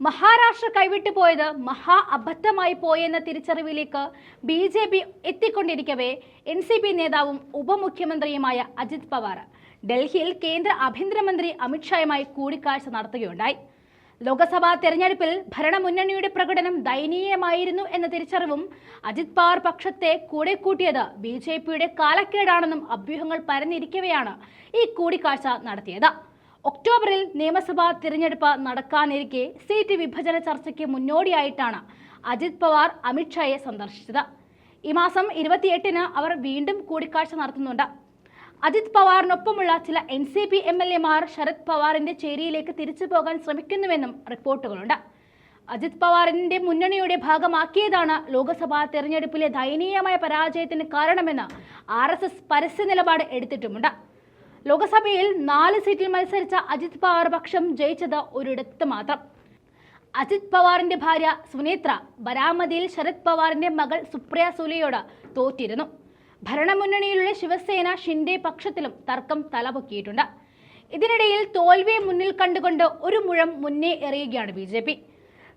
മഹാരാഷ്ട്ര കൈവിട്ടു പോയത് മഹാ അബദ്ധമായി പോയെന്ന തിരിച്ചറിവിലേക്ക് ബി ജെ പി എത്തിക്കൊണ്ടിരിക്കവേ എൻ സി പി നേതാവും ഉപമുഖ്യമന്ത്രിയുമായ അജിത് പവാർ. ഡൽഹിയിൽ കേന്ദ്ര ആഭ്യന്തരമന്ത്രി അമിത്ഷായുമായി കൂടിക്കാഴ്ച നടത്തുകയുണ്ടായി. ലോക്സഭാ തെരഞ്ഞെടുപ്പിൽ ഭരണമുന്നണിയുടെ പ്രകടനം ദയനീയമായിരുന്നു എന്ന തിരിച്ചറിവും അജിത് പവാർ പക്ഷത്തെ കൂടെ കൂട്ടിയത് ബി ജെ പിയുടെ കാലക്കേടാണെന്നും അഭ്യൂഹങ്ങൾ പരന്നിരിക്കവെയാണ് ഈ കൂടിക്കാഴ്ച നടത്തിയത്. ഒക്ടോബറിൽ നിയമസഭാ തിരഞ്ഞെടുപ്പ് നടക്കാനിരിക്കെ സീറ്റ് വിഭജന ചർച്ചയ്ക്ക് മുന്നോടിയായിട്ടാണ് അജിത് പവാർ അമിത്ഷായെ സന്ദർശിച്ചത്. ഈ മാസം ഇരുപത്തിയെട്ടിന് അവർ വീണ്ടും കൂടിക്കാഴ്ച നടത്തുന്നുണ്ട്. അജിത് പവാറിനൊപ്പമുള്ള ചില N C P M L എമാർ ശരത് പവാറിന്റെ ചേരിയിലേക്ക് തിരിച്ചു പോകാൻ ശ്രമിക്കുന്നുവെന്നും റിപ്പോർട്ടുകളുണ്ട്. അജിത് പവാറിന്റെ മുന്നണിയുടെ ഭാഗമാക്കിയതാണ് ലോക്സഭാ തെരഞ്ഞെടുപ്പിലെ ദയനീയമായ പരാജയത്തിന് കാരണമെന്ന് ആർ എസ് എസ് പരസ്യ നിലപാട് എടുത്തിട്ടുമുണ്ട്. ലോക്സഭയിൽ നാല് സീറ്റിൽ മത്സരിച്ച അജിത് പവാർ പക്ഷം ജയിച്ചത് ഒരിടത്ത് മാത്രം. അജിത് പവാറിന്റെ ഭാര്യ സുനേത്ര ബരാമതിയിൽ ശരത് പവാറിന്റെ മകൾ സുപ്രിയ സുലെയോട് തോറ്റിരുന്നു. ഭരണമുന്നണിയിലുള്ള ശിവസേന ഷിൻഡെ പക്ഷത്തിലും തർക്കം തലപൊക്കിയിട്ടുണ്ട്. ഇതിനിടയിൽ തോൽവിയെ മുന്നിൽ കണ്ടുകൊണ്ട് ഒരു മുഴം മുന്നേ എറിയുകയാണ് ബി ജെ പി.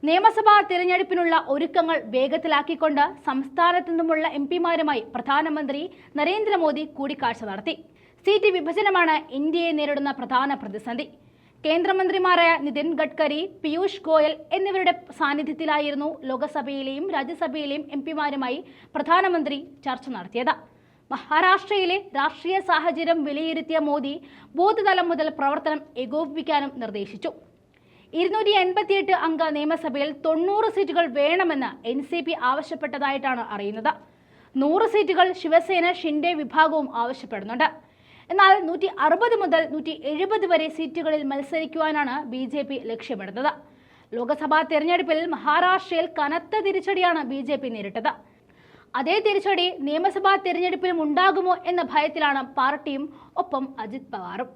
നിയമസഭാ തിരഞ്ഞെടുപ്പിനുള്ള ഒരുക്കങ്ങൾ വേഗത്തിലാക്കിക്കൊണ്ട് സംസ്ഥാനത്തു നിന്നുമുള്ള എം പിമാരുമായി പ്രധാനമന്ത്രി നരേന്ദ്രമോദി കൂടിക്കാഴ്ച നടത്തി. സീറ്റ് വിഭജനമാണ് ഇന്ത്യയെ നേരിടുന്ന പ്രധാന പ്രതിസന്ധി. കേന്ദ്രമന്ത്രിമാരായ നിതിൻ ഗഡ്കരി പീയൂഷ് ഗോയൽ എന്നിവരുടെ സാന്നിധ്യത്തിലായിരുന്നു ലോക്സഭയിലെയും രാജ്യസഭയിലെയും എം പിമാരുമായി പ്രധാനമന്ത്രി ചർച്ച നടത്തിയത്. മഹാരാഷ്ട്രയിലെ രാഷ്ട്രീയ സാഹചര്യം വിലയിരുത്തിയ മോദി ബൂത്ത് തലം മുതൽ പ്രവർത്തനം ഏകോപിപ്പിക്കാനും നിർദ്ദേശിച്ചു. ഇരുന്നൂറ്റി എൺപത്തിയെട്ട് അംഗ നിയമസഭയിൽ തൊണ്ണൂറ് സീറ്റുകൾ വേണമെന്ന് എൻ സി പി ആവശ്യപ്പെട്ടതായിട്ടാണ് അറിയുന്നത്. നൂറ് സീറ്റുകൾ ശിവസേന ഷിൻഡെ വിഭാഗവും ആവശ്യപ്പെടുന്നുണ്ട്. എന്നാൽ നൂറ്റി അറുപത് മുതൽ നൂറ്റി എഴുപത് വരെ സീറ്റുകളിൽ മത്സരിക്കുവാനാണ് ബി ജെ പി ലക്ഷ്യമിടുന്നത്. ലോക്സഭാ തെരഞ്ഞെടുപ്പിൽ മഹാരാഷ്ട്രയിൽ കനത്ത തിരിച്ചടിയാണ് ബി ജെ പി നേരിട്ടത്. അതേ തിരിച്ചടി നിയമസഭാ തെരഞ്ഞെടുപ്പിലും ഉണ്ടാകുമോ എന്ന ഭയത്തിലാണ് പാർട്ടിയും ഒപ്പം അജിത് പവാറും.